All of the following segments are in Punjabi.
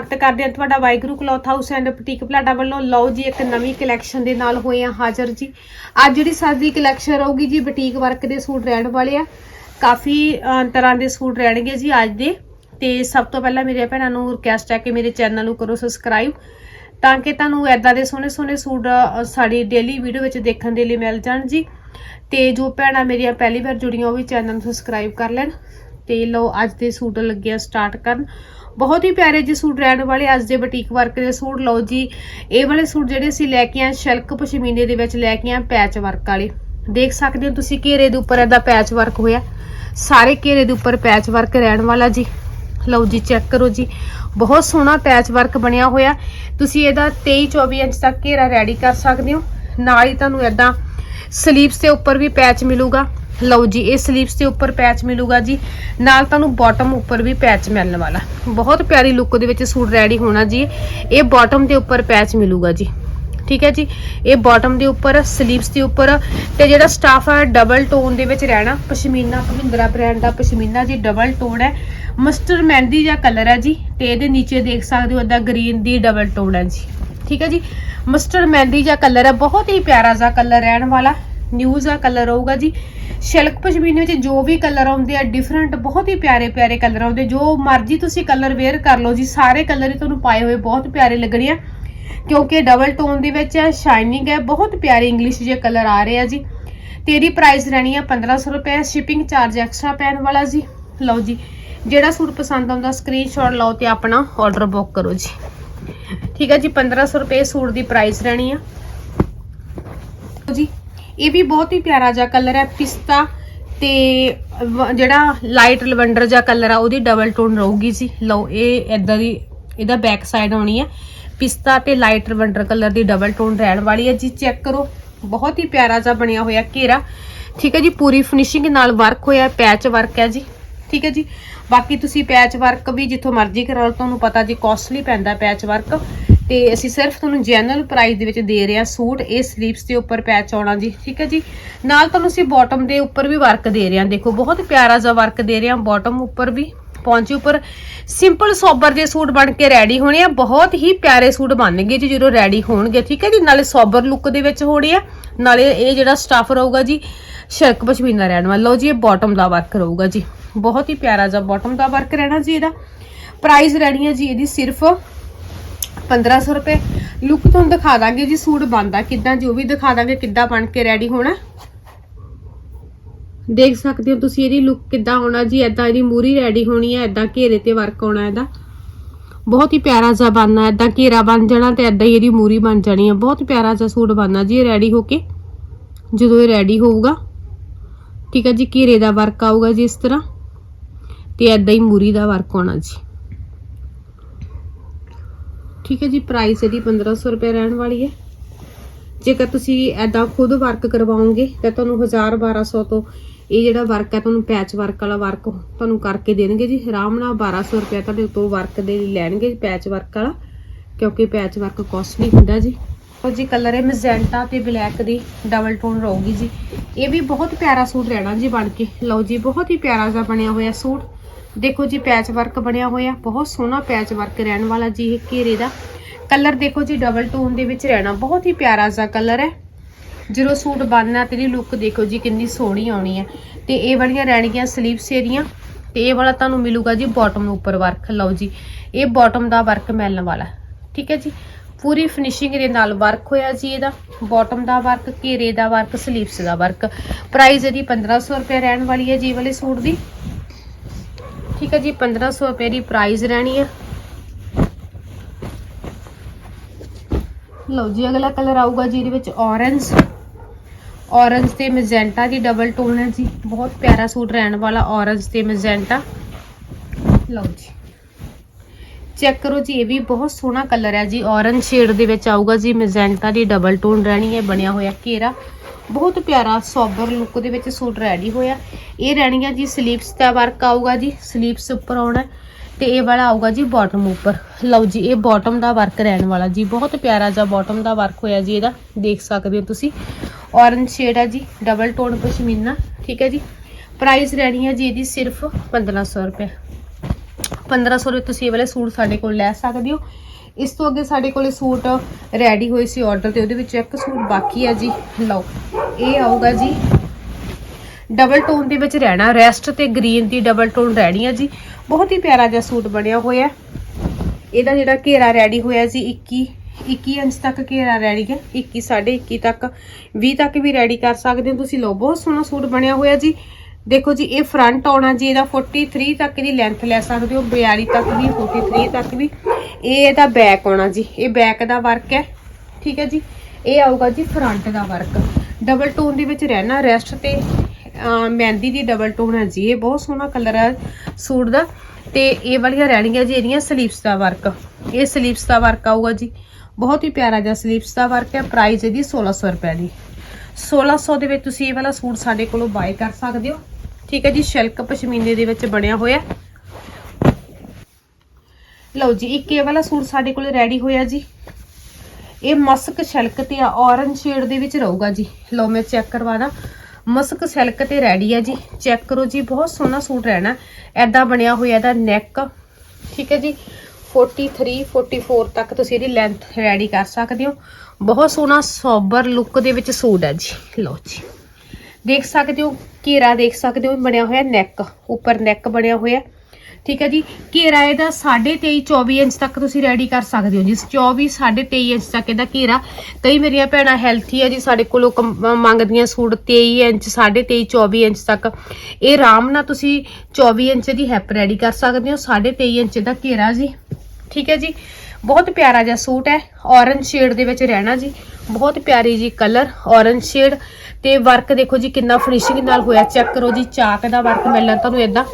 ਸਵਾਗਤ ਕਰਦੇ ਹਾਂ ਤੁਹਾਡਾ Waheguru cloth house and boutique ਪਲਾਟਾ ਵੱਲੋਂ। ਲਓ ਜੀ, ਇੱਕ ਨਵੀਂ ਕਲੈਕਸ਼ਨ ਦੇ ਨਾਲ ਹੋਏ ਆ ਹਾਜ਼ਰ ਜੀ। ਅੱਜ ਜਿਹੜੀ ਸਾਡੀ ਕਲੈਕਸ਼ਨ ਰਹੂਗੀ ਜੀ, ਬੁਟੀਕ ਵਰਕ ਦੇ ਸੂਟ ਰਹਿਣ ਵਾਲੇ ਆ। ਕਾਫੀ ਤਰ੍ਹਾਂ ਦੇ ਸੂਟ ਰਹਿਣਗੇ ਜੀ ਅੱਜ ਦੇ। ਤੇ ਸਭ ਤੋਂ ਪਹਿਲਾਂ ਮੇਰੇ ਭੈਣਾਂ ਨੂੰ ਰਿਕਵੈਸਟ ਹੈ ਕਿ ਮੇਰੇ ਚੈਨਲ ਨੂੰ ਕਰੋ ਸਬਸਕ੍ਰਾਈਬ ਤਾਂ ਕਿ ਤੁਹਾਨੂੰ ਐਦਾਂ ਦੇ ਸੋਹਣੇ ਸੋਹਣੇ ਸੂਟ ਸਾਡੀ ਡੇਲੀ ਵੀਡੀਓ ਵਿੱਚ ਦੇਖਣ ਦੇ ਲਈ ਮਿਲ ਜਾਣ ਜੀ। ਤੇ ਜੋ ਭੈਣਾਂ ਮੇਰੀਆਂ ਪਹਿਲੀ ਵਾਰ ਜੁੜੀਆਂ ਉਹ ਵੀ ਚੈਨਲ ਨੂੰ ਸਬਸਕ੍ਰਾਈਬ ਕਰ ਲੈਣ। ਤੇ ਲਓ, ਅੱਜ ਦੇ ਸੂਟ ਲੱਗਿਆ ਸਟਾਰਟ ਕਰਨ। ਬਹੁਤ ਹੀ ਪਿਆਰੇ ਜਿਹੇ ਸੂਟ ਰਹਿਣ ਵਾਲੇ ਅੱਜ ਦੇ ਬੁਟੀਕ ਵਰਕ ਦੇ ਸੂਟ। ਲਓ ਜੀ, ਇਹ ਵਾਲੇ ਸੂਟ ਜਿਹੜੇ ਅਸੀਂ ਲੈ ਕੇ ਆਏ ਸ਼ਲਕ ਪਸ਼ਮੀਨੇ ਦੇ ਵਿੱਚ ਲੈ ਕੇ ਆਏ ਪੈਚ ਵਰਕ ਵਾਲੇ। ਦੇਖ ਸਕਦੇ ਹੋ ਤੁਸੀਂ ਘੇਰੇ ਦੇ ਉੱਪਰ ਇਹਦਾ ਪੈਚ ਵਰਕ ਹੋਇਆ। ਸਾਰੇ ਘੇਰੇ ਦੇ ਉੱਪਰ ਪੈਚ ਵਰਕ ਰਹਿਣ ਵਾਲਾ ਜੀ। ਲਓ ਜੀ ਚੈੱਕ ਕਰੋ ਜੀ। ਬਹੁਤ ਸੋਹਣਾ ਪੈਚ ਵਰਕ ਬਣਿਆ ਹੋਇਆ। ਤੁਸੀਂ ਇਹਦਾ 23 24 ਇੰਚ ਤੱਕ ਘੇਰਾ ਰੈਡੀ ਕਰ ਸਕਦੇ ਹੋ। ਨਾਲ ਹੀ ਤੁਹਾਨੂੰ ਇਦਾਂ ਸਲੀਵਸ ਦੇ ਉੱਪਰ ਵੀ ਪੈਚ ਮਿਲੂਗਾ। ਲਓ ਜੀ, ਇਹ ਸਲੀਵਸ ਦੇ ਉੱਪਰ ਪੈਚ ਮਿਲੂਗਾ ਜੀ। ਨਾਲ ਤੁਹਾਨੂੰ ਬਾਟਮ ਉੱਪਰ ਵੀ ਪੈਚ ਮਿਲਣ ਵਾਲਾ। ਬਹੁਤ ਪਿਆਰੀ ਲੁੱਕ ਦੇ ਵਿੱਚ ਸੂਟ ਰੈਡੀ ਹੋਣਾ ਜੀ। ਇਹ ਬਾਟਮ ਦੇ ਉੱਪਰ ਪੈਚ ਮਿਲੂਗਾ ਜੀ। ਠੀਕ ਹੈ ਜੀ? ਇਹ ਬਾਟਮ ਦੇ ਉੱਪਰ ਸਲੀਵਸ ਦੇ ਉੱਪਰ ਤੇ ਜਿਹੜਾ ਸਟਾਫ ਹੈ ਡਬਲ ਟੋਨ ਦੇ ਵਿੱਚ ਰਹਿਣਾ। ਪਸ਼ਮੀਨਾ ਭਵਿੰਦਰਾ ਬ੍ਰਾਂਡ ਦਾ ਪਸ਼ਮੀਨਾ ਜੀ ਡਬਲ ਟੋਨ ਹੈ। ਮਸਟਰ ਮਹਿੰਦੀ ਜਾਂ ਕਲਰ ਹੈ ਜੀ, ਤੇ ਇਹਦੇ ਨੀਚੇ ਦੇਖ ਸਕਦੇ ਹੋ ਇਦਾਂ ਗ੍ਰੀਨ ਦੀ ਡਬਲ ਟੋਨ ਹੈ ਜੀ। ਠੀਕ ਹੈ ਜੀ? ਮਸਟਰ ਮਹਿੰਦੀ ਜਾਂ ਕਲਰ ਹੈ, ਬਹੁਤ ਹੀ ਪਿਆਰਾ ਜਿਹਾ ਕਲਰ ਰਹਿਣ ਵਾਲਾ ਨਿਊਜ਼ ਆ ਕਲਰ ਹੋਊਗਾ ਜੀ। ਸ਼ਿਲਕ ਪਸ਼ਮੀਨੇ ਵਿੱਚ ਜੋ ਵੀ ਕਲਰ ਆਉਂਦੇ ਆ ਡਿਫਰੈਂਟ ਬਹੁਤ ਹੀ ਪਿਆਰੇ ਪਿਆਰੇ ਕਲਰ ਆਉਂਦੇ। ਜੋ ਮਰਜ਼ੀ ਤੁਸੀਂ ਕਲਰ ਵੇਅਰ ਕਰ ਲਓ ਜੀ, ਸਾਰੇ ਕਲਰ ਹੀ ਤੁਹਾਨੂੰ ਪਾਏ ਹੋਏ, ਬਹੁਤ ਪਿਆਰੇ ਲੱਗਣੇ ਆ। ਕਿਉਂਕਿ ਡਬਲ ਟੋਨ ਦੇ ਵਿੱਚ ਹੈ ਸ਼ਾਈਨਿੰਗ ਹੈ, ਬਹੁਤ ਪਿਆਰੇ ਇੰਗਲਿਸ਼ ਜੇ ਕਲਰ ਆ ਰਹੇ ਆ ਜੀ। ਤੇ ਇਹਦੀ ਪ੍ਰਾਈਸ ਰਹਿਣੀ ਆ 1500 ਰੁਪਏ ਸ਼ਿਪਿੰਗ ਚਾਰਜ ਐਕਸਟਰਾ ਪੈਣ ਵਾਲਾ ਜੀ। ਲਓ ਜੀ, ਜਿਹੜਾ ਸੂਟ ਪਸੰਦ ਆਉਂਦਾ ਸਕਰੀਨਸ਼ਾਟ ਲਓ ਤੇ ਆਪਣਾ ਆਰਡਰ ਬੁੱਕ ਕਰੋ ਜੀ। ਠੀਕ ਹੈ ਜੀ 1500 ਰੁਪਏ ਸੂਟ ਦੀ ਪ੍ਰਾਈਸ ਰਹਿਣੀ ਆ। ਜੀ, ਇਹ ਵੀ ਬਹੁਤ ਹੀ ਪਿਆਰਾ ਜਿਹਾ ਕਲਰ ਹੈ, ਪਿਸਤਾ ਤੇ ਜਿਹੜਾ ਲਾਈਟ ਲਵੈਂਡਰ ਜਿਹਾ ਕਲਰ ਆ, ਉਹਦੀ ਡਬਲ ਟੋਨ ਰਹੂਗੀ ਜੀ। ਲਓ, ਇਹ ਇਦਾਂ ਦੀ, ਇਹਦਾ ਬੈਕ ਸਾਈਡ ਹੋਣੀ ਹੈ ਪਿਸਤਾ ਤੇ ਲਾਈਟ ਵੰਡਰ ਕਲਰ ਦੀ ਡਬਲ ਟੋਨ ਰਹਿਣ ਵਾਲੀ ਹੈ ਜੀ। ਚੈੱਕ ਕਰੋ। ਬਹੁਤ ਹੀ ਪਿਆਰਾ ਜਿਹਾ ਬਣਿਆ ਹੋਇਆ ਘੇਰਾ। ਠੀਕ ਹੈ ਜੀ, ਪੂਰੀ ਫਿਨਿਸ਼ਿੰਗ ਨਾਲ ਵਰਕ ਹੋਇਆ ਪੈਚ ਵਰਕ ਹੈ ਜੀ। ਠੀਕ ਹੈ ਜੀ। ਬਾਕੀ ਤੁਸੀਂ ਪੈਚ ਵਰਕ ਵੀ ਜਿੱਥੋਂ ਮਰਜ਼ੀ ਕਰਾ ਲਓ, ਤੁਹਾਨੂੰ ਪਤਾ ਜੀ ਕਾਸਟਲੀ ਪੈਂਦਾ ਪੈਚ ਵਰਕ ਤੇ ਅਸੀਂ ਸਿਰਫ ਤੁਹਾਨੂੰ ਜੈਨੂਅਲ ਪ੍ਰਾਈਸ ਦੇ ਵਿੱਚ ਦੇ ਰਹੇ ਹਾਂ ਸੂਟ, ਇਹ ਸਲੀਵਸ ਦੇ ਉੱਪਰ ਪੈਚ ਆਉਣਾ ਜੀ, ਠੀਕ ਹੈ ਜੀ। ਨਾਲ ਤੁਹਾਨੂੰ ਅਸੀਂ ਬਾਟਮ ਦੇ ਉੱਪਰ ਵੀ ਵਰਕ ਦੇ ਰਹੇ ਹਾਂ। ਦੇਖੋ, ਬਹੁਤ ਪਿਆਰਾ ਜਿਹਾ ਵਰਕ ਦੇ ਰਹੇ ਹਾਂ ਬਾਟਮ ਉੱਪਰ ਵੀ, ਪੌਂਚੇ ਉੱਪਰ। ਸਿੰਪਲ ਸੋਬਰ ਦੇ ਸੂਟ ਬਣ ਕੇ ਰੈਡੀ ਹੋਣੇ ਆ, ਬਹੁਤ ਹੀ ਪਿਆਰੇ ਸੂਟ ਬਣਨਗੇ ਜੀ ਜਦੋਂ ਰੈਡੀ ਹੋਣਗੇ, ਠੀਕ ਹੈ ਜੀ। ਨਾਲੇ ਸੋਬਰ ਲੁੱਕ ਦੇ ਵਿੱਚ ਹੋਣੇ ਆ, ਨਾਲੇ ਇਹ ਜਿਹੜਾ ਸਟਾਫ ਰਹੂਗਾ ਜੀ ਸ਼ਰਕ ਪਸ਼ਮੀਨਾ ਰਹਿਣ ਵਾਲਾ। ਲਓ ਜੀ, ਇਹ ਬਾਟਮ ਦਾ ਵਰਕ ਰਹੂਗਾ ਜੀ। ਬਹੁਤ ਹੀ ਪਿਆਰਾ ਜਿਹਾ ਬਾਟਮ ਦਾ ਵਰਕ ਰਹਿਣਾ ਜੀ ਇਹਦਾ। ਪ੍ਰਾਈਸ ਰਹਿਣੀ ਹੈ ਜੀ ਇਹਦੀ ਸਿਰਫ 1500 ਰੁਪਏ। ਲੁੱਕ ਤੁਹਾਨੂੰ ਦਿਖਾ ਦਾਂਗੇ ਜੀ, ਸੂਟ ਬਣਦਾ ਕਿੱਦਾਂ ਜੋ ਵੀ ਦਿਖਾ ਦਾਂਗੇ ਕਿੱਦਾਂ ਬਣ ਕੇ ਰੈਡੀ ਹੋਣਾ। ਦੇਖ ਸਕਦੇ ਹੋ ਤੁਸੀਂ ਇਹਦੀ ਲੁੱਕ ਕਿੱਦਾਂ ਹੋਣਾ ਜੀ ਐਦਾਂ ਇਹਦੀ ਮੂਰੀ ਰੈਡੀ ਹੋਣੀ ਹੈ ਐਦਾਂ ਘੇਰੇ ਤੇ ਵਰਕ ਆਉਣਾ ਇਹਦਾ। ਬਹੁਤ ਹੀ ਪਿਆਰਾ ਜਿਹਾ ਬਣਨਾ ਐਦਾਂ ਘੇਰਾ ਬਣ ਜਾਣਾ ਤੇ ਐਦਾਂ ਹੀ ਇਹਦੀ ਮੂਰੀ ਬਣ ਜਾਣੀ ਹੈ। ਬਹੁਤ ਪਿਆਰਾ ਜਿਹਾ ਸੂਟ ਬਣਨਾ ਜੀ, ਇਹ ਰੈਡੀ ਹੋ ਕੇ। ਜਦੋਂ ਇਹ ਰੈਡੀ ਹੋਊਗਾ ਠੀਕ ਹੈ ਜੀ, ਘੇਰੇ ਦਾ ਵਰਕ ਆਊਗਾ ਜੀ ਇਸ ਤਰ੍ਹਾਂ ਤੇ ਐਦਾਂ ਹੀ ਮੂਰੀ ਦਾ ਵਰਕ ਆਉਣਾ ਜੀ। ਠੀਕ ਹੈ ਜੀ ਪ੍ਰਾਈਸ ਇਹਦੀ 1500 ਰੁਪਏ ਰਹਿਣ ਵਾਲੀ ਹੈ। ਜੇਕਰ ਤੁਸੀਂ ਐਦਾਂ ਖੁਦ ਵਰਕ ਕਰਵਾਓਗੇ ਤਾਂ ਤੁਹਾਨੂੰ 1000 1200 ਤੋਂ ਇਹ ਜਿਹੜਾ ਵਰਕ ਹੈ, ਤੁਹਾਨੂੰ ਪੈਚ ਵਰਕ ਵਾਲਾ ਵਰਕ ਤੁਹਾਨੂੰ ਕਰਕੇ ਦੇਣਗੇ ਜੀ। ਆਰਾਮ ਨਾਲ 1200 ਰੁਪਏ ਤੁਹਾਡੇ ਤੋਂ ਵਰਕ ਦੇ ਲਈ ਲੈਣਗੇ ਪੈਚ ਵਰਕ ਵਾਲਾ, ਕਿਉਂਕਿ ਪੈਚ ਵਰਕ ਕਾਸਟਲੀ ਹੁੰਦਾ ਜੀ। ਦੇਖੋ ਜੀ ਕਲਰ ਹੈ ਮੈਜੈਂਟਾ ਤੇ ਬਲੈਕ ਦੀ ਡਬਲ ਟੋਨ ਰਹੂਗੀ ਜੀ। ਇਹ ਵੀ ਬਹੁਤ ਪਿਆਰਾ ਸੂਟ ਰਹਿਣਾ ਜੀ ਬਣ ਕੇ। ਲਓ ਜੀ, ਬਹੁਤ ਹੀ ਪਿਆਰਾ ਜਿਹਾ ਬਣਿਆ ਹੋਇਆ ਸੂਟ। ਦੇਖੋ ਜੀ ਪੈਚ ਵਰਕ ਬਣਿਆ ਹੋਇਆ। ਬਹੁਤ ਸੋਹਣਾ ਪੈਚ ਵਰਕ ਰਹਿਣ ਵਾਲਾ ਜੀ ਇਹ ਘੇਰੇ ਦਾ। ਕਲਰ ਦੇਖੋ ਜੀ ਡਬਲ ਟੋਨ ਦੇ ਵਿੱਚ ਰਹਿਣਾ। ਬਹੁਤ ਹੀ ਪਿਆਰਾ ਜਿਹਾ ਕਲਰ ਹੈ। ਜਦੋਂ ਸੂਟ ਬਣਨਾ ਤੇ ਇਹਦੀ ਲੁੱਕ ਦੇਖੋ ਜੀ, ਕਿੰਨੀ ਸੋਹਣੀ ਆਉਣੀ ਹੈ। ਤੇ ਇਹ ਵਾਲੀਆਂ ਰਹਿਣਗੀਆਂ ਸਲੀਵਸ ਏਰੀਆਂ ਤੇ ਇਹ ਵਾਲਾ ਤੁਹਾਨੂੰ ਮਿਲੂਗਾ ਜੀ ਬਾਟਮ ਉੱਪਰ ਵਰਕ ਲਓ ਜੀ, ਇਹ ਬਾਟਮ ਦਾ ਵਰਕ ਮਿਲਣ ਵਾਲਾ। ਠੀਕ ਹੈ ਜੀ? ਪੂਰੀ ਫਿਨਿਸ਼ਿੰਗ ਦੇ ਨਾਲ ਵਰਕ ਹੋਇਆ ਜੀ ਇਹਦਾ। ਬਾਟਮ ਦਾ ਵਰਕ ਘੇਰੇ ਦਾ ਵਰਕ ਸਲੀਵਸ ਦਾ ਵਰਕ ਪ੍ਰਾਈਸ ਇਹਦੀ 1500 ਰੁਪਏ ਰਹਿਣ ਵਾਲੀ ਹੈ ਜੀ ਵਾਲੇ ਸੂਟ ਦੀ। ਠੀਕ ਹੈ ਜੀ 1500 ਰੁਪਏ ਦੀ ਪ੍ਰਾਈਸ ਰਹਿਣੀ ਹੈ। ਲਓ ਜੀ, ਅਗਲਾ ਕਲਰ ਆਊਗਾ ਜੀ ਇਹਦੇ ਵਿੱਚ ਔਰੰਜ ਔਰੰਜ ਤੇ ਮੈਜੈਂਟਾ ਦੀ ਡਬਲ ਟੋਨ ਹੈ ਜੀ। ਬਹੁਤ ਪਿਆਰਾ ਸੂਟ ਰਹਿਣ ਵਾਲਾ ਔਰੰਜ ਤੇ ਮੈਜੈਂਟਾ ਲਓ ਜੀ। ਚੈੱਕ ਕਰੋ ਜੀ, ਇਹ ਵੀ ਬਹੁਤ ਸੋਹਣਾ ਕਲਰ ਹੈ ਜੀ। ਔਰੰਜ ਸ਼ੇਡ ਦੇ ਵਿੱਚ ਆਊਗਾ ਜੀ, ਮੈਜੈਂਟਾ ਦੀ ਡਬਲ ਟੋਨ ਰਹਿਣੀ ਹੈ, ਬਣਿਆ ਹੋਇਆ ਘੇਰਾ। ਬਹੁਤ ਪਿਆਰਾ ਸੋਬਰ ਲੁੱਕ ਦੇ ਵਿੱਚ ਸੂਟ ਰੈਡੀ ਹੋਇਆ। ਇਹ ਰਹਿਣੀ ਹੈ ਜੀ ਸਲੀਵਸ ਦਾ ਵਰਕ ਆਊਗਾ ਜੀ ਸਲੀਵਸ ਉੱਪਰ ਆਉਣਾ ਤੇ ਇਹ ਵਾਲਾ ਆਊਗਾ ਜੀ ਬਾਟਮ ਉੱਪਰ। ਲਓ ਜੀ, ਇਹ ਬਾਟਮ ਦਾ ਵਰਕ ਰਹਿਣ ਵਾਲਾ ਜੀ। ਬਹੁਤ ਪਿਆਰਾ ਜਿਹਾ ਬਾਟਮ ਦਾ ਵਰਕ ਹੋਇਆ ਜੀ ਇਹਦਾ, ਦੇਖ ਸਕਦੇ ਹੋ ਤੁਸੀਂ। ਔਰੰਜ ਸ਼ੇਡ ਹੈ ਜੀ ਡਬਲ ਟੋਨ ਪਸ਼ਮੀਨਾ, ਠੀਕ ਹੈ ਜੀ। ਪ੍ਰਾਈਸ ਰਹਿਣੀ ਹੈ ਜੀ ਇਹਦੀ ਸਿਰਫ 1500 ਰੁਪਏ। 1500 ਦੇ ਤੁਸੀਂ ਇਹ ਵਾਲੇ ਸੂਟ ਸਾਡੇ ਕੋਲ ਲੈ ਸਕਦੇ ਹੋ। ਇਸ ਤੋਂ ਅੱਗੇ ਸਾਡੇ ਕੋਲੇ ਸੂਟ ਰੈਡੀ ਹੋਏ ਸੀ ਆਰਡਰ ਤੇ, ਉਹਦੇ ਵਿੱਚ ਇੱਕ ਸੂਟ ਬਾਕੀ ਹੈ ਜੀ। ਲਓ, ਇਹ ਆਊਗਾ ਜੀ। ਡਬਲ ਟੋਨ ਦੇ ਵਿੱਚ ਰਹਿਣਾ ਰੈਸਟ ਤੇ ਗ੍ਰੀਨ ਦੀ ਡਬਲ ਟੋਨ ਰਹਿਣੀ ਹੈ ਜੀ। ਬਹੁਤ ਹੀ ਪਿਆਰਾ ਜਿਹਾ ਸੂਟ ਬਣਿਆ ਹੋਇਆ। ਇਹਦਾ ਜਿਹੜਾ ਘੇਰਾ ਰੈਡੀ ਹੋਇਆ ਜੀ 21 21 ਇੰਚ ਤੱਕ ਘੇਰਾ ਰੈਡੀ ਹੈ 21 21.5 ਤੱਕ। 20 ਤੱਕ ਵੀ ਰੈਡੀ ਕਰ ਸਕਦੇ ਹੋ ਤੁਸੀਂ। ਲਓ, ਬਹੁਤ ਸੋਹਣਾ ਸੂਟ ਬਣਿਆ ਹੋਇਆ ਜੀ। ਦੇਖੋ ਜੀ, ਇਹ ਫਰੰਟ ਆਉਣਾ ਜੀ, ਇਹਦਾ 43 ਤੱਕ ਦੀ ਲੈਂਥ ਲੈ ਸਕਦੇ ਹੋ 42 ਤੱਕ ਵੀ 43 ਤੱਕ ਵੀ। ਇਹ ਇਹਦਾ ਬੈਕ ਆਉਣਾ ਜੀ, ਇਹ ਬੈਕ ਦਾ ਵਰਕ ਹੈ, ਠੀਕ ਹੈ ਜੀ? ਇਹ ਆਊਗਾ ਜੀ ਫਰੰਟ ਦਾ ਵਰਕ ਡਬਲ ਟੋਨ ਦੇ ਵਿੱਚ ਰਹਿਣਾ ਰੈਸਟ ਤੇ ਮਹਿੰਦੀ ਦੀ ਡਬਲ ਟੋਨ ਹੈ ਜੀ, ਇਹ ਬਹੁਤ ਸੋਹਣਾ ਕਲਰ ਹੈ ਸੂਟ ਦਾ। ਤੇ ਇਹ ਵਾਲੀਆਂ ਰਹਿਣਗੀਆਂ ਜੀ ਇਹਦੀਆਂ ਸਲੀਵਸ ਦਾ ਵਰਕ ਇਹ ਸਲੀਵਸ ਦਾ ਵਰਕ ਆਊਗਾ ਜੀ। ਬਹੁਤ ਹੀ ਪਿਆਰਾ ਜਿਹਾ ਸਲੀਵਸ ਦਾ ਵਰਕ ਹੈ ਪ੍ਰਾਈਸ ਇਹਦੀ 1600 ਰੁਪਏ ਦੀ। 1600 ਦੇ ਵਿੱਚ ਤੁਸੀਂ ਇਹ ਵਾਲਾ ਸੂਟ ਸਾਡੇ ਕੋਲੋਂ ਬਾਏ ਕਰ ਸਕਦੇ ਹੋ। ਠੀਕ ਹੈ ਜੀ, ਸ਼ਿਲਕ ਪਸ਼ਮੀਨੇ ਦੇ ਵਿੱਚ ਬਣਿਆ ਹੋਇਆ। ਲਓ ਜੀ, ਇੱਕ ਇਹ ਵਾਲਾ ਸੂਟ ਸਾਡੇ ਕੋਲ ਰੈਡੀ ਹੋਇਆ ਜੀ। ਇਹ ਮਸਕ ਸ਼ਿਲਕ ਤੇ ਆ ਔਰੰਜ ਸ਼ੇਡ ਦੇ ਵਿੱਚ ਰਹੂਗਾ ਜੀ। ਲਓ ਮੈਂ ਚੈੱਕ ਕਰਵਾਦਾ ਮਸਕ ਸਿਲਕ ਤੇ ਰੈਡੀ ਹੈ ਜੀ। ਚੈੱਕ ਕਰੋ ਜੀ, ਬਹੁਤ ਸੋਹਣਾ ਸੂਟ ਰਹਿਣਾ। ਐਦਾਂ ਬਣਿਆ ਹੋਇਆ ਇਹਦਾ ਨੈਕ ਠੀਕ ਹੈ ਜੀ 43 44 ਤੱਕ ਤੁਸੀਂ ਇਹਦੀ ਲੈਂਥ ਰੈਡੀ ਕਰ ਸਕਦੇ ਹੋ। ਬਹੁਤ ਸੋਹਣਾ ਸੋਬਰ ਲੁੱਕ ਦੇ ਵਿੱਚ ਸੂਟ ਹੈ ਜੀ। ਲਓ ਜੀ। ਦੇਖ ਸਕਦੇ ਹੋ, ਘੇਰਾ ਦੇਖ ਸਕਦੇ ਹੋ, ਬਣਿਆ ਹੋਇਆ ਨੈਕ ਉੱਪਰ ਨੈਕ ਬਣਿਆ ਹੋਇਆ। ਠੀਕ ਹੈ ਜੀ। ਘੇਰਾ ਇਹਦਾ 23.5 24 ਇੰਚ ਤੱਕ ਤੁਸੀਂ ਰੈਡੀ ਕਰ ਸਕਦੇ ਹੋ ਜੀ। 24 23.5 ਇੰਚ ਤੱਕ ਇਹਦਾ ਘੇਰਾ। ਕਈ ਮੇਰੀਆਂ ਭੈਣਾਂ ਹੈਲਥੀ ਹੈ ਜੀ, ਸਾਡੇ ਕੋਲੋਂ ਕਮ- ਮੰਗਦੀਆਂ ਸੂਟ 23 ਇੰਚ 23.5 24 ਇੰਚ ਤੱਕ। ਇਹ ਆਰਾਮ ਨਾਲ ਤੁਸੀਂ 24 ਇੰਚ ਦੀ ਹੈਪ ਰੈਡੀ ਕਰ ਸਕਦੇ ਹੋ 23.5 ਇੰਚ ਦਾ ਘੇਰਾ ਜੀ। ਠੀਕ ਹੈ ਜੀ। ਬਹੁਤ ਪਿਆਰਾ ਜਿਹਾ ਸੂਟ ਹੈ। ਔਰੰਜ ਸ਼ੇਡ ਦੇ ਵਿੱਚ ਰਹਿਣਾ ਜੀ। ਬਹੁਤ ਪਿਆਰੀ ਜੀ ਕਲਰ ਔਰੰਜ ਸ਼ੇਡ ਤੇ ਵਰਕ ਦੇਖੋ ਜੀ ਕਿੰਨਾ ਫਿਨਿਸ਼ਿੰਗ ਨਾਲ ਹੋਇਆ। ਚੈੱਕ ਕਰੋ ਜੀ, ਚਾਕ ਦਾ ਵਰਕ ਮਿਲਣਾ ਤੁਹਾਨੂੰ ਇਦਾਂ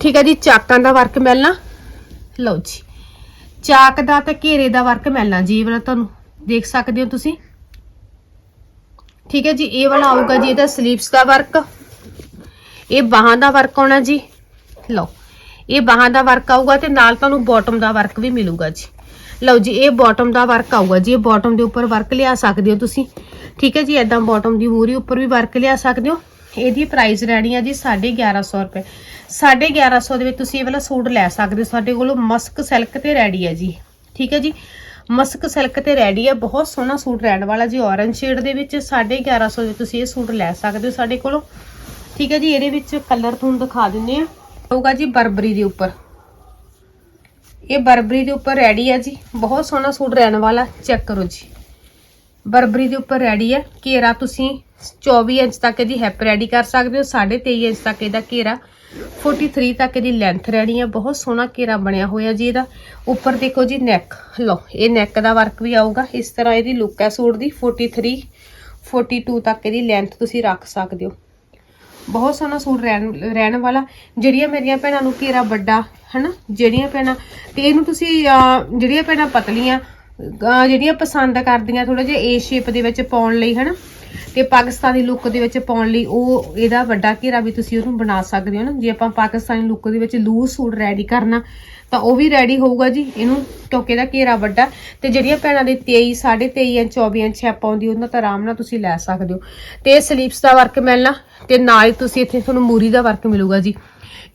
ਠੀਕ ਹੈ ਜੀ, ਚਾਕਾਂ ਦਾ ਵਰਕ ਮਿਲਣਾ। ਲਓ ਜੀ। ਚਾਕ ਦਾ ਤੇ ਘੇਰੇ ਦਾ ਵਰਕ ਮਿਲਣਾ ਜੀ, ਇਹ ਵਾਲਾ ਤੁਹਾਨੂੰ ਦੇਖ ਸਕਦੇ ਹੋ ਤੁਸੀਂ। ਠੀਕ ਹੈ ਜੀ, ਇਹ ਵਾਲਾ ਆਊਗਾ ਜੀ, ਇਹਦਾ ਸਲੀਵਸ ਦਾ ਵਰਕ ਇਹ ਬਾਹਾਂ ਦਾ ਵਰਕ ਆਉਣਾ ਜੀ। ਲਓ। ਇਹ ਬਾਹਾਂ ਦਾ ਵਰਕ ਆਊਗਾ ਤੇ ਨਾਲ ਤੁਹਾਨੂੰ ਬਾਟਮ ਦਾ ਵਰਕ ਵੀ ਮਿਲੂਗਾ ਜੀ। ਲਓ ਜੀ, ਇਹ ਬਾਟਮ ਦਾ ਵਰਕ ਆਊਗਾ ਜੀ। ਇਹ ਬਾਟਮ ਦੇ ਉੱਪਰ ਵਰਕ ਲਿਆ ਸਕਦੇ ਹੋ ਤੁਸੀਂ। ਠੀਕ ਹੈ ਜੀ ਐਦਾਂ ਬਾਟਮ ਦੀ ਮੂਰੀ ਉੱਪਰ ਵੀ ਵਰਕ ਲਿਆ ਸਕਦੇ ਹੋ। ਇਹਦੀ ਪ੍ਰਾਈਸ ਰਹਿਣੀ ਆ ਜੀ 1150 ਰੁਪਏ। 1150 ਦੇ ਵਿੱਚ ਤੁਸੀਂ ਇਹ ਵਾਲਾ ਸੂਟ ਲੈ ਸਕਦੇ ਹੋ। ਸਾਡੇ ਕੋਲੋਂ ਮਸਕ ਸਿਲਕ ਤੇ ਰੈਡੀ ਹੈ ਜੀ। ਠੀਕ ਹੈ ਜੀ ਮਸਕ ਸਿਲਕ ਤੇ ਰੈਡੀ ਹੈ ਬਹੁਤ ਸੋਹਣਾ ਸੂਟ ਰਹਿਣ ਵਾਲਾ ਜੀ। ਔਰੰਜ ਸ਼ੇਡ ਦੇ ਵਿੱਚ 1150 ਦੇ ਤੁਸੀਂ ਇਹ ਸੂਟ ਲੈ ਸਕਦੇ ਹੋ ਸਾਡੇ ਕੋਲੋਂ। ਠੀਕ ਹੈ ਜੀ, ਇਹਦੇ ਵਿੱਚ ਕਲਰ ਤੁਹਾਨੂੰ ਦਿਖਾ ਦਿੰਦੇ ਆ ਹੋਊਗਾ ਜੀ ਬਰਬਰੀ ਦੇ ਉੱਪਰ। ਇਹ ਬਰਬਰੀ ਦੇ ਉੱਪਰ ਰੈਡੀ ਹੈ ਜੀ। ਬਹੁਤ ਸੋਹਣਾ ਸੂਟ ਰਹਿਣ ਵਾਲਾ ਚੈੱਕ ਕਰੋ ਜੀ। ਬਰਬਰੀ ਦੇ ਉੱਪਰ ਰੈਡੀ ਹੈ ਘੇਰਾ ਤੁਸੀਂ 24 ਇੰਚ ਤੱਕ ਇਹਦੀ ਹੈਪ ਰੈਡੀ ਕਰ ਸਕਦੇ ਹੋ 23.5 ਇੰਚ ਤੱਕ ਇਹਦਾ ਘੇਰਾ। 43 ਤੱਕ ਇਹਦੀ ਲੈਂਥ ਰਹਿਣੀ ਹੈ ਬਹੁਤ ਸੋਹਣਾ ਘੇਰਾ ਬਣਿਆ ਹੋਇਆ ਜੀ ਇਹਦਾ। ਉੱਪਰ ਦੇਖੋ ਜੀ ਨੈਕ ਲਓ, ਇਹ ਨੈਕ ਦਾ ਵਰਕ ਵੀ ਆਊਗਾ। ਇਸ ਤਰ੍ਹਾਂ ਇਹਦੀ ਲੁੱਕ ਹੈ ਸੂਟ ਦੀ। 43 42 ਤੱਕ ਇਹਦੀ ਲੈਂਥ ਤੁਸੀਂ ਰੱਖ ਸਕਦੇ ਹੋ। ਬਹੁਤ ਸੋਹਣਾ ਸੂਟ ਰਹਿਣ ਰਹਿਣ ਵਾਲਾ। ਜਿਹੜੀਆਂ ਮੇਰੀਆਂ ਭੈਣਾਂ ਨੂੰ ਘੇਰਾ ਵੱਡਾ, ਹਨਾ? ਜਿਹੜੀਆਂ ਭੈਣਾਂ, ਤੇ ਇਹਨੂੰ ਤੁਸੀਂ ਜਿਹੜੀਆਂ ਭੈਣਾਂ ਪਤਲੀਆਂ ਜਿਹੜੀਆਂ ਪਸੰਦ ਕਰਦੀਆਂ ਥੋੜਾ ਜਿਹਾ ਏ ਸ਼ੇਪ ਦੇ ਵਿੱਚ ਪਾਉਣ ਲਈ, ਹਨਾ? ਤੇ ਪਾਕਿਸਤਾਨੀ ਲੁੱਕ ਦੇ ਵਿੱਚ ਪਾਉਣ ਲਈ ਉਹ, ਇਹਦਾ ਵੱਡਾ ਘੇਰਾ ਵੀ ਤੁਸੀਂ ਉਹਨੂੰ ਬਣਾ ਸਕਦੇ ਹੋ ਨਾ ਜੇ ਆਪਾਂ ਪਾਕਿਸਤਾਨੀ ਲੁੱਕ ਦੇ ਵਿੱਚ ਲੂਜ਼ ਸੂਟ ਰੈਡੀ ਕਰਨਾ ਤਾਂ ਉਹ ਵੀ ਰੈਡੀ ਹੋਊਗਾ ਜੀ, ਇਹਨੂੰ ਟੋਕੇ ਦਾ ਘੇਰਾ ਵੱਡਾ। ਤੇ ਜਿਹੜੀਆਂ ਭੈਣਾਂ ਦੇ 23 23.5 ਇੰਚ 24 ਇੰਚ ਛਾਪ ਆਉਂਦੀ, ਉਹਨਾਂ ਤਾਂ ਆਰਾਮ ਨਾਲ ਤੁਸੀਂ ਲੈ ਸਕਦੇ ਹੋ। ਤੇ ਸਲੀਪਸ ਦਾ ਵਰਕ ਮਿਲਣਾ, ਤੇ ਨਾਲ ਹੀ ਤੁਸੀਂ ਇੱਥੇ ਤੁਹਾਨੂੰ ਮੂਰੀ ਦਾ ਵਰਕ ਮਿਲੂਗਾ ਜੀ।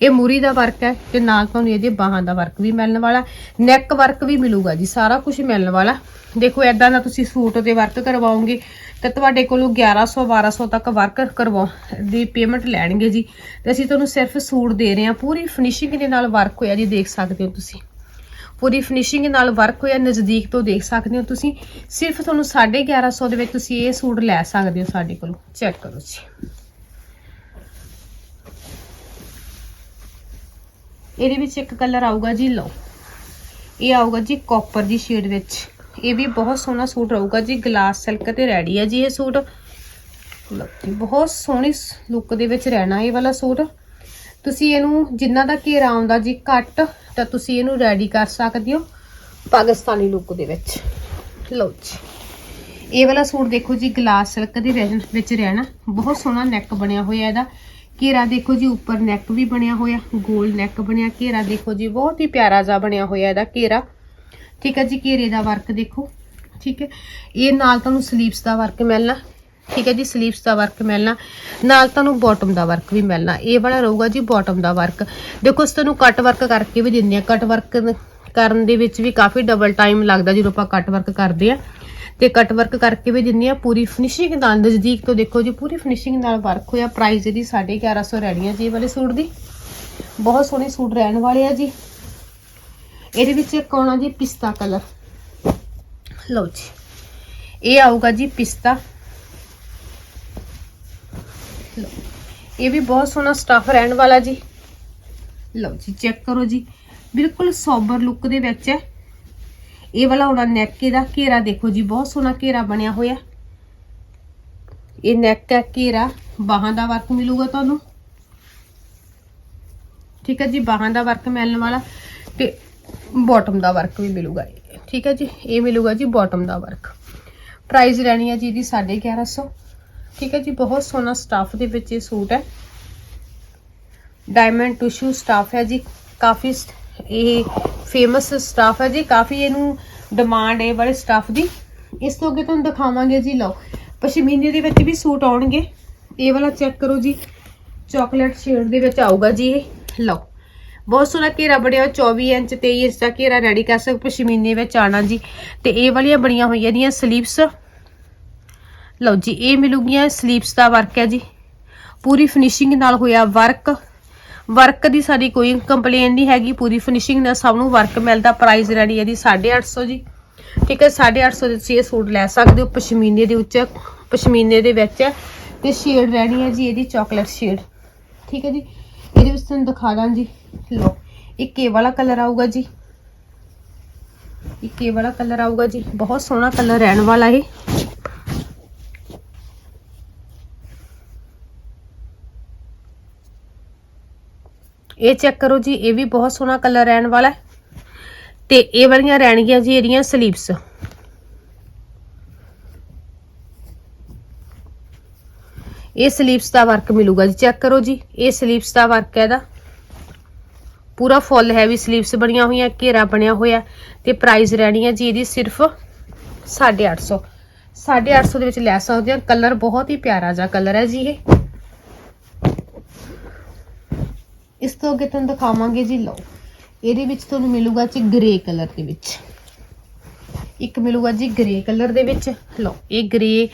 ਇਹ ਮੂਰੀ ਦਾ ਵਰਕ ਹੈ, ਤੇ ਨਾਲ ਤੁਹਾਨੂੰ ਇਹਦੇ ਬਾਹਾਂ ਦਾ ਵਰਕ ਵੀ ਮਿਲਣ ਵਾਲਾ ਨੈਕ ਵਰਕ ਵੀ ਮਿਲੂਗਾ ਜੀ, ਸਾਰਾ ਕੁਝ ਮਿਲਣ ਵਾਲਾ। ਦੇਖੋ ਐਦਾਂ ਦਾ ਤੁਸੀਂ ਸੂਟ ਦੇ ਵਰਕ ਕਰਵਾਓਗੇ ਤਾਂ ਤੁਹਾਡੇ ਕੋਲੋਂ 1100 1200 ਤੱਕ ਵਰਕ ਕਰਵਾ, ਦੀ ਪੇਮੈਂਟ ਲੈਣਗੇ ਜੀ। ਤੇ ਅਸੀਂ ਤੁਹਾਨੂੰ ਸਿਰਫ ਸੂਟ ਦੇ ਰਹੇ ਹਾਂ। ਪੂਰੀ ਫਿਨਿਸ਼ਿੰਗ ਦੇ ਨਾਲ ਵਰਕ ਹੋਇਆ ਜੀ, ਦੇਖ ਸਕਦੇ ਹੋ ਤੁਸੀਂ। ਪੂਰੀ ਫਿਨਿਸ਼ਿੰਗ ਨਾਲ ਵਰਕ ਹੋਇਆ, ਨਜ਼ਦੀਕ ਤੋਂ ਦੇਖ ਸਕਦੇ ਹੋ ਤੁਸੀਂ। ਸਿਰਫ ਤੁਹਾਨੂੰ 1150 ਦੇ ਵਿੱਚ ਤੁਸੀਂ ਇਹ ਸੂਟ ਲੈ ਸਕਦੇ ਹੋ ਸਾਡੇ ਕੋਲੋਂ। ਚੈੱਕ ਕਰੋ ਜੀ। ਇਹਦੇ ਵਿੱਚ ਇੱਕ ਕਲਰ ਆਊਗਾ ਜੀ, ਲਓ। ਇਹ ਆਊਗਾ ਜੀ ਕਾਪਰ ਦੀ ਸ਼ੇਡ ਵਿੱਚ। ਇਹ ਵੀ ਬਹੁਤ ਸੋਹਣਾ ਸੂਟ ਰਹੂਗਾ ਜੀ, ਗਲਾਸ ਸਿਲਕ ਤੇ ਰੈਡੀ ਹੈ ਜੀ ਇਹ ਸੂਟ। ਲਓ ਜੀ, ਬਹੁਤ ਸੋਹਣੀ ਲੁੱਕ ਦੇ ਵਿੱਚ ਰਹਿਣਾ ਇਹ ਵਾਲਾ ਸੂਟ। ਤੁਸੀਂ ਇਹਨੂੰ ਜਿੰਨਾ ਦਾ ਘੇਰਾ ਆਉਂਦਾ ਜੀ ਘੱਟ, ਤਾਂ ਤੁਸੀਂ ਇਹਨੂੰ ਰੈਡੀ ਕਰ ਸਕਦੇ ਹੋ ਪਾਕਿਸਤਾਨੀ ਲੁੱਕ ਦੇ ਵਿੱਚ। ਲਓ ਜੀ, ਇਹ ਵਾਲਾ ਸੂਟ ਦੇਖੋ ਜੀ, ਗਲਾਸ ਸਿਲਕ ਦੇ ਵਿੱਚ- ਵਿੱਚ ਰਹਿਣਾ। ਬਹੁਤ ਸੋਹਣਾ ਨੈਕ ਬਣਿਆ ਹੋਇਆ ਇਹਦਾ। ਘੇਰਾ ਦੇਖੋ ਜੀ, ਉੱਪਰ ਨੈਕ ਵੀ ਬਣਿਆ ਹੋਇਆ ਗੋਲ ਨੈਕ ਬਣਿਆ। ਘੇਰਾ ਦੇਖੋ ਜੀ, ਬਹੁਤ ਹੀ ਪਿਆਰਾ ਜਿਹਾ ਬਣਿਆ ਹੋਇਆ ਇਹਦਾ ਘੇਰਾ। ਠੀਕ ਹੈ ਜੀ, ਘੇਰੇ ਦਾ ਵਰਕ ਦੇਖੋ। ਠੀਕ ਹੈ। ਇਹ ਨਾਲ ਤੁਹਾਨੂੰ ਸਲੀਵਸ ਦਾ ਵਰਕ ਮਿਲਣਾ। ਠੀਕ ਹੈ ਜੀ ਸਲੀਵਸ ਦਾ ਵਰਕ ਮਿਲਣਾ। ਨਾਲ ਤੁਹਾਨੂੰ ਬਾਟਮ ਦਾ ਵਰਕ ਵੀ ਮਿਲਣਾ। ਇਹ ਵਾਲਾ ਰਹੂਗਾ ਜੀ ਬਾਟਮ ਦਾ ਵਰਕ। ਦੇਖੋ ਇਸ ਤੁਹਾਨੂੰ ਕੱਟ ਵਰਕ ਕਰਕੇ ਵੀ ਦਿੰਦੇ ਆ ਕੱਟ ਵਰਕ ਕਰਨ ਦੇ ਵਿੱਚ ਵੀ ਕਾਫੀ ਡਬਲ ਟਾਈਮ ਲੱਗਦਾ ਜਦੋਂ ਆਪਾਂ ਕੱਟ ਵਰਕ ਕਰਦੇ ਆ ਤੇ ਕੱਟ ਵਰਕ ਕਰਕੇ ਵੀ ਦਿੰਦੇ ਆ ਪੂਰੀ ਫਿਨਿਸ਼ਿੰਗ ਨਾਲ ਨਜ਼ਦੀਕ ਤੋਂ ਦੇਖੋ ਜੀ, ਪੂਰੀ ਫਿਨਿਸ਼ਿੰਗ ਨਾਲ ਵਰਕ ਹੋਇਆ। ਪ੍ਰਾਈਸ ਇਹਦੀ 1150 ਰਹਿਣੀ ਆ ਜੀ ਇਹ ਵਾਲੇ ਸੂਟ ਦੀ। ਬਹੁਤ ਸੋਹਣੇ ਸੂਟ ਰਹਿਣ ਵਾਲੇ ਆ ਜੀ। ਇਹਦੇ ਵਿੱਚ ਇੱਕ ਆਉਣਾ ਜੀ? ਪਿਸਤਾ ਕਲਰ। ਲਓ ਜੀ। ਇਹ ਆਊਗਾ ਜੀ ਪਿਸਤਾ। ਲਓ। ਇਹ ਵੀ ਬਹੁਤ ਸੋਹਣਾ ਸਟਫ ਰਹਿਣ ਵਾਲਾ ਜੀ। ਲਓ ਜੀ ਚੈੱਕ ਕਰੋ ਜੀ। ਬਿਲਕੁਲ ਸੋਬਰ ਲੁੱਕ ਦੇ ਵਿੱਚ ਹੈ। ਇਹ ਵਾਲਾ ਹੋਣਾ ਨੈਕ ਦਾ ਘੇਰਾ ਦੇਖੋ ਜੀ। ਬਹੁਤ ਸੋਹਣਾ ਘੇਰਾ ਬਣਿਆ ਹੋਇਆ। ਇਹ ਨੈਕ ਹੈ ਘੇਰਾ। ਬਾਹਾਂ ਦਾ ਵਰਕ ਮਿਲੂਗਾ ਤੁਹਾਨੂੰ। ਠੀਕ ਹੈ ਜੀ, ਬਾਹਾਂ ਦਾ ਵਰਕ ਮਿਲਣ ਵਾਲਾ। ਤੇ ਬਾਟਮ ਦਾ ਵਰਕ ਵੀ ਮਿਲੂਗਾ ਠੀਕ ਹੈ ਜੀ? ਇਹ ਮਿਲੂਗਾ ਜੀ ਬਾਟਮ ਦਾ ਵਰਕ ਪ੍ਰਾਈਸ ਰਹਿਣੀ ਹੈ ਜੀ ਇਹਦੀ 1150 ਠੀਕ ਹੈ ਜੀ? ਬਹੁਤ ਸੋਹਣਾ ਸਟਾਫ ਦੇ ਵਿੱਚ ਇਹ ਸੂਟ ਹੈ। ਡਾਇਮੰਡ ਟਿਸ਼ੂ ਸਟਾਫ ਹੈ ਜੀ। ਕਾਫੀ ਇਹ ਫੇਮਸ ਸਟਾਫ ਹੈ ਜੀ। ਕਾਫੀ ਇਹਨੂੰ ਡਿਮਾਂਡ ਹੈ ਵਾਲੇ ਸਟਾਫ ਦੀ। ਇਸ ਤੋਂ ਅੱਗੇ ਤੁਹਾਨੂੰ ਦਿਖਾਵਾਂਗੇ ਜੀ, ਲਓ। ਪਸ਼ਮੀਨੇ ਦੇ ਵਿੱਚ ਵੀ ਸੂਟ ਆਉਣਗੇ। ਇਹ ਵਾਲਾ ਚੈੱਕ ਕਰੋ ਜੀ। ਚਾਕਲੇਟ ਸ਼ੇਡ ਦੇ ਵਿੱਚ ਆਊਗਾ ਜੀ ਇਹ। ਲਓ। ਬਹੁਤ ਸੋਹਣਾ ਘੇਰਾ ਬਣਿਆ ਹੋਇਆ, 24 ਇੰਚ 23 ਇੰਚ ਦਾ ਘੇਰਾ ਰੈਡੀ ਕਰ ਸਕਦੇ ਪਸ਼ਮੀਨੇ ਵਿੱਚ ਆਣਾ ਜੀ। ਤੇ ਇਹ ਵਾਲੀਆਂ ਬਣੀਆਂ ਹੋਈਆਂ ਦੀਆਂ ਸਲੀਵਸ ਲਓ ਜੀ ਇਹ ਮਿਲੂਗੀਆਂ ਸਲੀਵਸ ਦਾ ਵਰਕ ਹੈ ਜੀ। ਪੂਰੀ ਫਿਨਿਸ਼ਿੰਗ ਨਾਲ ਹੋਇਆ ਵਰਕ ਵਰਕ ਦੀ ਸਾਡੀ ਕੋਈ ਕੰਪਲੇਨ ਨਹੀਂ ਹੈਗੀ ਪੂਰੀ ਫਿਨਿਸ਼ਿੰਗ ਨਾਲ ਸਭ ਨੂੰ ਵਰਕ ਮਿਲਦਾ ਪ੍ਰਾਈਸ ਰੈਡੀ ਇਹਦੀ 850 ਜੀ। ਠੀਕ ਹੈ 850 ਦੇ ਤੁਸੀਂ ਇਹ ਸੂਟ ਲੈ ਸਕਦੇ ਹੋ ਪਸ਼ਮੀਨੇ ਦੇ ਉੱਚ ਪਸ਼ਮੀਨੇ ਦੇ ਵਿੱਚ। ਤੇ ਸ਼ੇਡ ਰਹਿਣੀ ਹੈ ਜੀ ਇਹਦੀ ਚਾਕਲੇਟ ਸ਼ੇਡ ਠੀਕ ਹੈ ਜੀ ਇਹਦੇ ਵਿੱਚ ਤੁਹਾਨੂੰ ਦਿਖਾ ਦਾਂ ਜੀ। ਲਓ ਇੱਕ ਇਹ ਵਾਲਾ ਕਲਰ ਆਊਗਾ ਜੀ। ਇੱਕ ਇਹ ਵਾਲਾ ਕਲਰ ਆਊਗਾ ਜੀ। ਬਹੁਤ ਸੋਹਣਾ ਕਲਰ ਰਹਿਣ ਵਾਲਾ ਇਹ। ਇਹ ਚੈੱਕ ਕਰੋ ਜੀ, ਇਹ ਵੀ ਬਹੁਤ ਸੋਹਣਾ ਕਲਰ ਰਹਿਣ ਵਾਲਾ ਹੈ। ਤੇ ਇਹ ਵਾਲੀਆਂ ਰਹਿਣਗੀਆਂ ਜੀ ਇਹਦੀਆਂ ਸਲੀਵਸ ਇਹ ਸਲੀਵਸ ਦਾ ਵਰਕ ਮਿਲੂਗਾ ਜੀ ਚੈੱਕ ਕਰੋ ਜੀ, ਇਹ ਸਲੀਵਸ ਦਾ ਵਰਕ ਹੈ ਇਹਦਾ। ਪੂਰਾ ਫੁੱਲ ਹੈਵੀ ਸਲੀਵਸ ਬਣੀਆਂ ਹੋਈਆਂ, ਘੇਰਾ ਬਣਿਆ ਹੋਇਆ ਤੇ ਪ੍ਰਾਈਸ ਰਹਿਣੀ ਹੈ ਜੀ ਇਹਦੀ ਸਿਰਫ 850 850 ਦੇ ਵਿੱਚ ਲੈ ਸਕਦੇ ਹੋ ਕਲਰ ਬਹੁਤ ਹੀ ਪਿਆਰਾ ਜਿਹਾ ਕਲਰ ਹੈ ਜੀ ਇਹ। ਇਸ ਤੋਂ ਅੱਗੇ ਤੁਹਾਨੂੰ ਦਿਖਾਵਾਂਗੇ ਜੀ, ਲਓ, ਇਹਦੇ ਵਿੱਚ ਤੁਹਾਨੂੰ ਮਿਲੂਗਾ ਜੀ ਗ੍ਰੇ ਕਲਰ ਦੇ ਵਿੱਚ। ਇੱਕ ਮਿਲੂਗਾ ਜੀ ਗ੍ਰੇ ਕਲਰ ਦੇ ਵਿੱਚ। ਲਓ, ਇਹ ਗ੍ਰੇ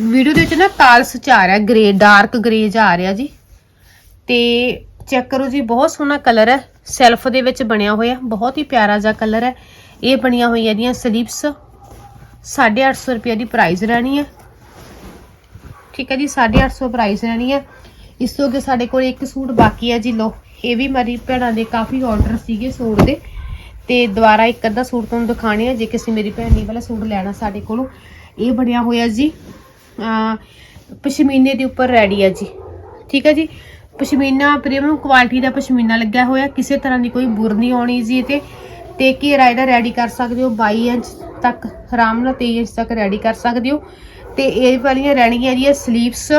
ਵੀਡੀਓ ਦੇ ਵਿੱਚ ਨਾ ਕਾਲਸ ਚ ਆ ਰਿਹਾ, ਗ੍ਰੇ ਡਾਰਕ ਗ੍ਰੇ ਜਾ ਆ ਰਿਹਾ ਜੀ। ਤੇ ਚੈੱਕ ਕਰੋ ਜੀ, ਬਹੁਤ ਸੋਹਣਾ ਕਲਰ ਹੈ। ਸੈਲਫ ਦੇ ਵਿੱਚ ਬਣਿਆ ਹੋਇਆ, ਬਹੁਤ ਹੀ ਪਿਆਰਾ ਜਿਹਾ ਕਲਰ ਹੈ। ਇਹ ਬਣੀਆਂ ਹੋਈਆਂ ਇਹਦੀਆਂ ਸਲੀਵਸ 850 ਰੁਪਏ ਦੀ ਪ੍ਰਾਈਸ ਰਹਿਣੀ ਹੈ। ਠੀਕ ਹੈ ਜੀ 850 ਪ੍ਰਾਈਸ ਰਹਿਣੀ ਹੈ। ਇਸ ਤੋਂ ਅੱਗੇ ਸਾਡੇ ਕੋਲ ਇੱਕ ਸੂਟ ਬਾਕੀ ਹੈ ਜੀ ਲੋ ਇਹ ਵੀ ਮੇਰੀ ਭੈਣਾਂ ਦੇ ਕਾਫੀ ਆਰਡਰ ਸੀਗੇ ਸੂਟ ਦੇ। ਤੇ ਦੁਬਾਰਾ ਇੱਕ ਅੱਧਾ ਸੂਟ ਤੁਹਾਨੂੰ ਦਿਖਾਣੇ ਆ, ਜੇ ਕਿਸੇ ਮੇਰੀ ਭੈਣ ਨੇ ਵਾਲਾ ਸੂਟ ਲੈਣਾ ਸਾਡੇ ਕੋਲੋਂ। ਇਹ ਬਣਿਆ ਹੋਇਆ ਜੀ ਪਸ਼ਮੀਨੇ ਦੇ ਉੱਪਰ ਰੈਡੀ ਆ ਜੀ। ਠੀਕ ਹੈ ਜੀ? ਪਸ਼ਮੀਨਾ ਪ੍ਰੀਮੀਅਮ ਕੁਆਲਿਟੀ ਦਾ ਪਸ਼ਮੀਨਾ ਲੱਗਿਆ ਹੋਇਆ, ਕਿਸੇ ਤਰ੍ਹਾਂ ਦੀ ਕੋਈ ਬੁਰ ਨਹੀਂ ਆਉਣੀ ਜੀ ਇਹ ਤੇ। ਤੇ ਘੇਰਾ ਇਹਦਾ ਰੈਡੀ ਕਰ ਸਕਦੇ ਹੋ 22 ਇੰਚ ਤੱਕ, ਆਰਾਮ ਨਾਲ 23 ਇੰਚ ਤੱਕ ਰੈਡੀ ਕਰ ਸਕਦੇ ਹੋ। ਤੇ ਇਹ ਵਾਲੀਆਂ ਰਹਿਣਗੀਆਂ ਜੀ ਸਲੀਵਸ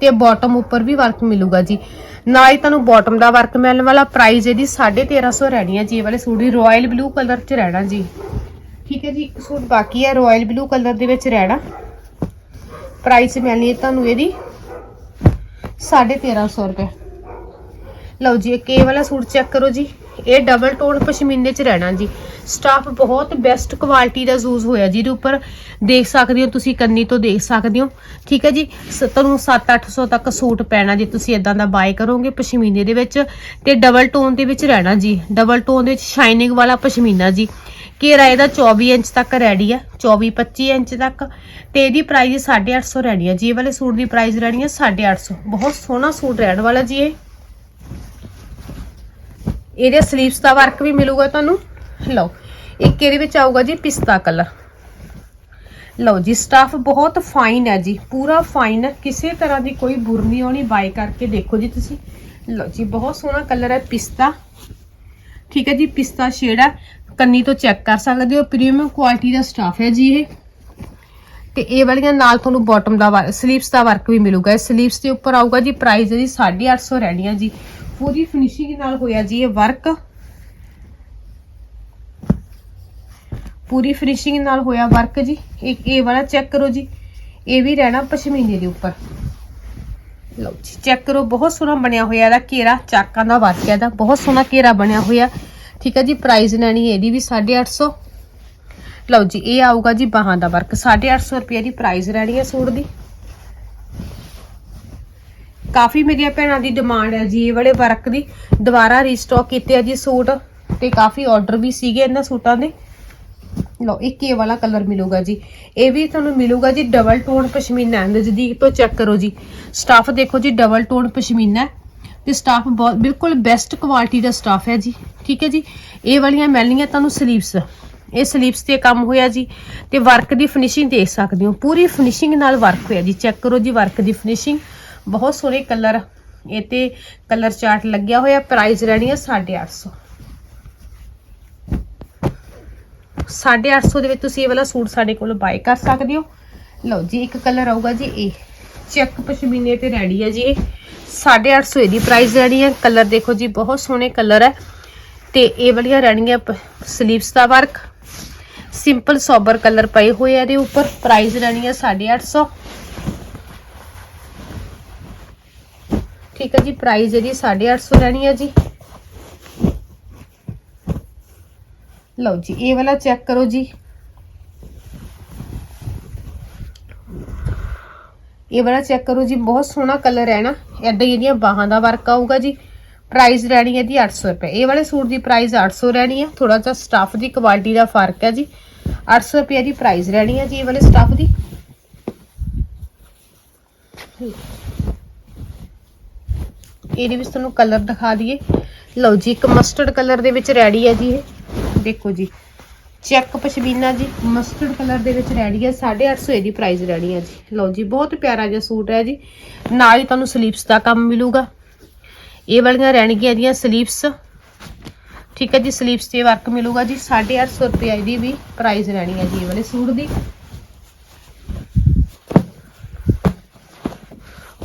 ਤੇ ਬਾਟਮ ਉੱਪਰ ਵੀ ਵਰਕ ਮਿਲੂਗਾ ਜੀ। ਨਾਲ ਹੀ ਤੁਹਾਨੂੰ ਬਾਟਮ ਦਾ ਵਰਕ ਮਿਲਣ ਵਾਲਾ ਪ੍ਰਾਈਸ ਇਹਦੀ 1350 ਰਹਿਣੀ ਹੈ ਜੀ, ਇਹ ਵਾਲੇ ਸੂਟ ਦੀ ਰਾਇਲ ਬਲੂ ਕਲਰ 'ਚ ਰਹਿਣਾ ਜੀ। ਠੀਕ ਹੈ ਜੀ, ਇੱਕ ਸੂਟ ਬਾਕੀ ਹੈ ਰਾਇਲ ਬਲੂ ਕਲਰ ਦੇ ਵਿੱਚ ਰਹਿਣਾ। ਪ੍ਰਾਈਸ ਮਿਲਣੀ ਹੈ ਤੁਹਾਨੂੰ ਇਹਦੀ 1350 ਰੁਪਏ। ਲਓ ਜੀ, ਇੱਕ ਇਹ ਵਾਲਾ ਸੂਟ ਚੈੱਕ ਕਰੋ ਜੀ। ਇਹ ਡਬਲ ਟੋਨ ਪਸ਼ਮੀਨੇ ਚ ਰਹਿਣਾ ਜੀ। ਸਟਾਫ ਬਹੁਤ ਬੈਸਟ ਕੁਆਲਿਟੀ ਦਾ ਯੂਜ਼ ਹੋਇਆ, ਜਿਹਦੇ ਉੱਪਰ ਦੇਖ ਸਕਦੇ ਹੋ ਤੁਸੀਂ, ਕੰਨੀ ਤੋਂ ਦੇਖ ਸਕਦੇ ਹੋ। ਠੀਕ ਹੈ ਜੀ, ਸ- ਤੁਹਾਨੂੰ 7-800 ਤੱਕ ਸੂਟ ਪੈਣਾ ਜੇ ਤੁਸੀਂ ਇਦਾਂ ਦਾ ਬਾਏ ਕਰੋਗੇ ਪਸ਼ਮੀਨੇ ਦੇ ਵਿੱਚ। ਤੇ ਡਬਲ ਟੋਨ ਦੇ ਵਿੱਚ ਰਹਿਣਾ ਜੀ। ਡਬਲ ਟੋਨ ਦੇ ਵਿੱਚ ਸ਼ਾਈਨਿੰਗ ਵਾਲਾ ਪਸ਼ਮੀਨਾ ਜੀ। ਘੇਰਾ ਇਹਦਾ 24 ਇੰਚ ਤੱਕ ਰੈਡੀ ਹੈ 24-25 ਇੰਚ ਤੱਕ। ਤੇ ਇਹਦੀ ਪ੍ਰਾਈਸ 850 ਰਹਿਣੀ ਆ ਜੀ। ਇਹ ਵਾਲੇ ਸੂਟ ਦੀ ਪ੍ਰਾਈਸ ਰਹਿਣੀ ਹੈ 850 ਬਹੁਤ ਸੋਹਣਾ ਸੂਟ ਰਹਿਣ ਵਾਲਾ ਜੀ ਇਹ। ਇਹਦੇ ਸਲੀਵਸ ਦਾ ਵਰਕ ਵੀ ਮਿਲੂਗਾ ਤੁਹਾਨੂੰ। ਲਓ, ਇੱਕ ਇਹਦੇ ਵਿੱਚ ਆਊਗਾ ਜੀ ਪਿਸਤਾ ਕਲਰ ਲਓ ਜੀ ਸਟਾਫ ਬਹੁਤ ਫਾਈਨ ਹੈ ਜੀ, ਪੂਰਾ ਫਾਈਨ ਹੈ ਕਿਸੇ ਤਰ੍ਹਾਂ ਦੀ ਕੋਈ ਬੁਰ ਨਹੀਂ ਆਉਣੀ ਬਾਈ ਕਰਕੇ ਦੇਖੋ ਜੀ ਤੁਸੀਂ। ਲਓ ਜੀ, ਬਹੁਤ ਸੋਹਣਾ ਕਲਰ ਹੈ ਪਿਸਤਾ। ਠੀਕ ਹੈ ਜੀ, ਪਿਸਤਾ ਸ਼ੇਡ ਹੈ, ਕੰਨੀ ਤੋਂ ਚੈੱਕ ਕਰ ਸਕਦੇ ਹੋ ਪ੍ਰੀਮੀਅਮ ਕੁਆਲਿਟੀ ਦਾ ਸਟਾਫ ਹੈ ਜੀ ਇਹ। ਤੇ ਇਹ ਵਾਲੀਆਂ ਨਾਲ ਤੁਹਾਨੂੰ ਬਾਟਮ ਦਾ ਸਲੀਵਸ ਦਾ ਵਰਕ ਵੀ ਮਿਲੂਗਾ। ਸਲੀਵਸ ਦੇ ਉੱਪਰ ਆਊਗਾ ਜੀ ਪ੍ਰਾਈਸ ਇਹਦੀ 850 ਰਹਿਣੀ ਹੈ ਜੀ। ਪੂਰੀ ਫਿਨਿਸ਼ਿੰਗ ਨਾਲ ਹੋਇਆ ਜੀ ਇਹ ਵਰਕ ਪੂਰੀ ਫਿਨਿਸ਼ਿੰਗ ਨਾਲ ਹੋਇਆ ਵਰਕ ਜੀ। ਇੱਕ ਇਹ ਵਾਲਾ ਚੈੱਕ ਕਰੋ ਜੀ। ਇਹ ਵੀ ਰਹਿਣਾ ਪਸ਼ਮੀਨੇ ਦੇ ਉੱਪਰ। ਲਓ ਜੀ ਚੈੱਕ ਕਰੋ। ਬਹੁਤ ਸੋਹਣਾ ਬਣਿਆ ਹੋਇਆ ਇਹਦਾ ਘੇਰਾ। ਚਾਕਾਂ ਦਾ ਵਰਕ ਹੈ ਇਹਦਾ। ਬਹੁਤ ਸੋਹਣਾ ਘੇਰਾ ਬਣਿਆ ਹੋਇਆ। ਠੀਕ ਹੈ ਜੀ ਪ੍ਰਾਈਸ ਲੈਣੀ ਇਹਦੀ ਵੀ 850 ਲਓ ਜੀ, ਇਹ ਆਊਗਾ ਜੀ ਬਾਹਾਂ ਦਾ ਵਰਕ 850 ਰੁਪਏ ਦੀ ਪ੍ਰਾਈਸ ਰਹਿਣੀ ਹੈ ਸੂਟ ਦੀ। ਕਾਫੀ ਮੇਰੀਆਂ ਭੈਣਾਂ ਦੀ ਡਿਮਾਂਡ ਹੈ ਜੀ, ਇਹ ਵਾਲੇ ਵਰਕ ਦੀ। ਦੁਬਾਰਾ ਰੀਸਟਾਕ ਕੀਤੇ ਆ ਜੀ ਸੂਟ, ਤੇ ਕਾਫੀ ਆਰਡਰ ਵੀ ਸੀਗੇ ਇਹਨਾਂ ਸੂਟਾਂ ਦੇ। ਲਓ, ਇੱਕ ਇਹ ਵਾਲਾ ਕਲਰ ਮਿਲੂਗਾ ਜੀ। ਇਹ ਵੀ ਤੁਹਾਨੂੰ ਮਿਲੂਗਾ ਜੀ ਡਬਲ ਟੋਨ ਪਸ਼ਮੀਨਾ ਨਜ਼ਦੀਕ ਤੋਂ ਚੈੱਕ ਕਰੋ ਜੀ। ਸਟਾਫ ਦੇਖੋ ਜੀ ਡਬਲ ਟੋਨ ਪਸ਼ਮੀਨਾ ਹੈ। ਤੇ ਸਟਾਫ ਬਹੁਤ, ਬਿਲਕੁਲ ਬੈਸਟ ਕੁਆਲਿਟੀ ਦਾ ਸਟਾਫ ਹੈ ਜੀ। ਠੀਕ ਹੈ ਜੀ? ਇਹ ਵਾਲੀਆਂ ਮਿਲਣੀਆਂ ਤੁਹਾਨੂੰ ਸਲੀਵਸ ਇਹ ਸਲੀਵਸ ਤੇ ਕੰਮ ਹੋਇਆ ਜੀ। ਤੇ ਵਰਕ ਦੀ ਫਿਨਿਸ਼ਿੰਗ ਦੇਖ ਸਕਦੇ ਹੋ। ਪੂਰੀ ਫਿਨਿਸ਼ਿੰਗ ਨਾਲ ਵਰਕ ਹੋਇਆ ਜੀ। ਚੈੱਕ ਕਰੋ ਜੀ ਵਰਕ ਦੀ ਫਿਨਿਸ਼ਿੰਗ ਬਹੁਤ ਸੋਹਣੇ ਕਲਰ, ਇਹ ਤੇ ਕਲਰ ਚਾਰਟ ਲੱਗਿਆ ਹੋਇਆ ਪ੍ਰਾਈਸ ਰਹਿਣੀ ਹੈ 850 850 ਦੇ ਵਿੱਚ ਤੁਸੀਂ ਇਹ ਵਾਲਾ ਸੂਟ ਸਾਡੇ ਕੋਲ ਬਾਏ ਕਰ ਸਕਦੇ ਹੋ। ਲਓ ਜੀ, ਇੱਕ ਕਲਰ ਆਊਗਾ ਜੀ ਇਹ। ਚੈੱਕ ਪਸ਼ਮੀਨੇ ਤੇ ਰੈਡੀ ਹੈ ਜੀ ਇਹ। 850 ਇਹਦੀ ਪ੍ਰਾਈਸ ਰਹਿਣੀ ਹੈ ਕਲਰ ਦੇਖੋ ਜੀ, ਬਹੁਤ ਸੋਹਣੇ ਕਲਰ ਹੈ ਤੇ ਇਹ ਵਾਲੀਆਂ ਰਹਿਣਗੀਆਂ ਸਲੀਵਸ ਦਾ ਵਰਕ ਸਿੰਪਲ ਸੋਬਰ ਕਲਰ ਪਏ ਹੋਏ ਆ ਇਹਦੇ ਉੱਪਰ। ਪ੍ਰਾਈਸ ਰਹਿਣੀ ਹੈ 850 ਠੀਕ ਹੈ ਜੀ ਪ੍ਰਾਈਸ ਇਹਦੀ 850 ਰਹਿਣੀ ਹੈ ਜੀ। ਲਓ ਜੀ, ਇਹ ਵਾਲਾ ਚੈੱਕ ਕਰੋ ਜੀ। ਇਹ ਵਾਲਾ ਚੈੱਕ ਕਰੋ ਜੀ, ਬਹੁਤ ਸੋਹਣਾ ਕਲਰ ਹੈ ਨਾ। ਏਦਾਂ ਹੀ ਇਹਦੀਆਂ ਬਾਹਾਂ ਦਾ ਵਰਕ ਆਊਗਾ ਜੀ। ਪ੍ਰਾਈਸ ਰਹਿਣੀ ਹੈ ਜੀ 800 ਰੁਪਏ। ਇਹ ਵਾਲੇ ਸੂਟ ਦੀ ਪ੍ਰਾਈਸ 800 ਰਹਿਣੀ ਹੈ। ਥੋੜਾ ਜਿਹਾ ਸਟਾਫ ਦੀ ਕੁਆਲਿਟੀ ਦਾ ਫ਼ਰਕ ਹੈ ਜੀ। 800 ਰੁਪਏ ਦੀ ਪ੍ਰਾਈਸ ਰਹਿਣੀ ਹੈ ਜੀ ਇਹ ਵਾਲੇ ਸਟਾਫ ਦੀ। ਇਹਦੇ ਵਿੱਚ ਤੁਹਾਨੂੰ ਕਲਰ ਦਿਖਾ ਦਈਏ। ਲਓ ਜੀ, ਇੱਕ ਮਸਟਰਡ ਕਲਰ ਦੇ ਵਿੱਚ ਰੈਡੀ ਹੈ ਜੀ ਇਹ। ਦੇਖੋ ਜੀ ਚੈੱਕ ਪਸ਼ਮੀਨਾ ਜੀ ਮਸਟਰਡ ਕਲਰ ਦੇ ਵਿੱਚ ਰੈਡੀ ਹੈ। 850 ਇਹਦੀ ਪ੍ਰਾਈਸ ਰੈਡੀ ਹੈ ਜੀ। ਲਓ ਜੀ, ਬਹੁਤ ਪਿਆਰਾ ਜਿਹਾ ਸੂਟ ਹੈ ਜੀ। ਨਾਲ ਹੀ ਤੁਹਾਨੂੰ ਸਲੀਵਸ ਦਾ ਕੰਮ ਮਿਲੂਗਾ। ਇਹ ਵਾਲੀਆਂ ਰਹਿਣਗੀਆਂ ਇਹਦੀਆਂ ਸਲੀਵਸ ਠੀਕ ਹੈ ਜੀ ਸਲੀਵਸ ਤੇ ਵਰਕ ਮਿਲੂਗਾ ਜੀ। 850 ਰੁਪਏ ਇਹਦੀ ਵੀ ਪ੍ਰਾਈਸ ਰਹਿਣੀ ਹੈ ਜੀ ਇਹ ਵਾਲੇ ਸੂਟ ਦੀ।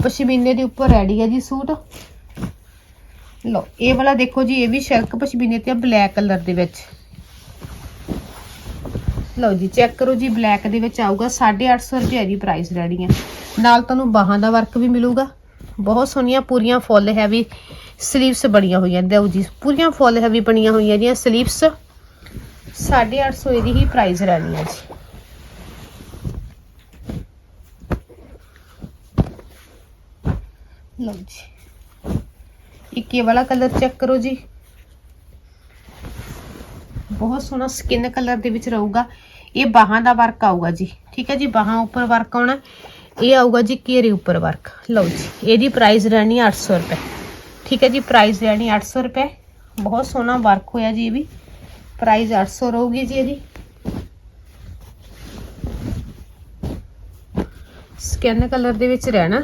ਪਸ਼ਮੀਨੇ ਦੇ ਉੱਪਰ ਰੈਡੀ ਹੈ ਜੀ ਸੂਟ। ਲਓ, ਇਹ ਵਾਲਾ ਦੇਖੋ ਜੀ, ਇਹ ਵੀ ਸ਼ਰਕ ਪਸ਼ਮੀਨੇ ਤੇ ਬਲੈਕ ਕਲਰ ਦੇ ਵਿੱਚ। ਲਓ ਜੀ ਚੈੱਕ ਕਰੋ ਜੀ ਬਲੈਕ ਦੇ ਵਿੱਚ ਆਊਗਾ 850 ਰੁਪਏ ਦੀ ਪ੍ਰਾਈਸ ਰਹਿਣੀ ਹੈ ਨਾਲ ਤੁਹਾਨੂੰ ਬਾਹਾਂ ਦਾ ਵਰਕ ਵੀ ਮਿਲੂਗਾ। ਬਹੁਤ ਸੋਹਣੀਆਂ ਪੂਰੀਆਂ ਫੁੱਲ ਹੈਵੀ ਸਲੀਵਸ ਬਣੀਆਂ ਹੋਈਆਂ ਲਓ ਜੀ, ਪੂਰੀਆਂ ਫੁੱਲ ਹੈਵੀ ਬਣੀਆਂ ਹੋਈਆਂ ਜੀਆਂ ਸਲੀਵਸ 850 ਇਹਦੀ ਹੀ ਪ੍ਰਾਈਸ ਰਹਿਣੀ ਹੈ ਜੀ। ਲਓ ਜੀ। ਇੱਕ ਇਹ ਵਾਲਾ ਕਲਰ ਚੈੱਕ ਕਰੋ ਜੀ। ਬਹੁਤ ਸੋਹਣਾ ਸਕਿਨ ਕਲਰ ਦੇ ਵਿੱਚ ਰਹੂਗਾ। ਇਹ ਬਾਹਾਂ ਦਾ ਵਰਕ ਆਊਗਾ ਜੀ। ਠੀਕ ਹੈ ਜੀ, ਬਾਹਾਂ ਉੱਪਰ ਵਰਕ ਆਉਣਾ। ਇਹ ਆਊਗਾ ਜੀ ਘੇਰੇ ਉੱਪਰ ਵਰਕ ਲਓ ਜੀ, ਇਹਦੀ ਪ੍ਰਾਈਸ ਰਹਿਣੀ 800 ਰੁਪਏ। ਠੀਕ ਹੈ ਜੀ ਪ੍ਰਾਈਸ ਰਹਿਣੀ 800 ਰੁਪਏ। ਬਹੁਤ ਸੋਹਣਾ ਵਰਕ ਹੋਇਆ ਜੀ ਇਹ ਵੀ। ਪ੍ਰਾਈਸ 800 ਰਹੂਗੀ ਜੀ ਇਹਦੀ। ਸਕਿਨ ਕਲਰ ਦੇ ਵਿੱਚ ਰਹਿਣਾ।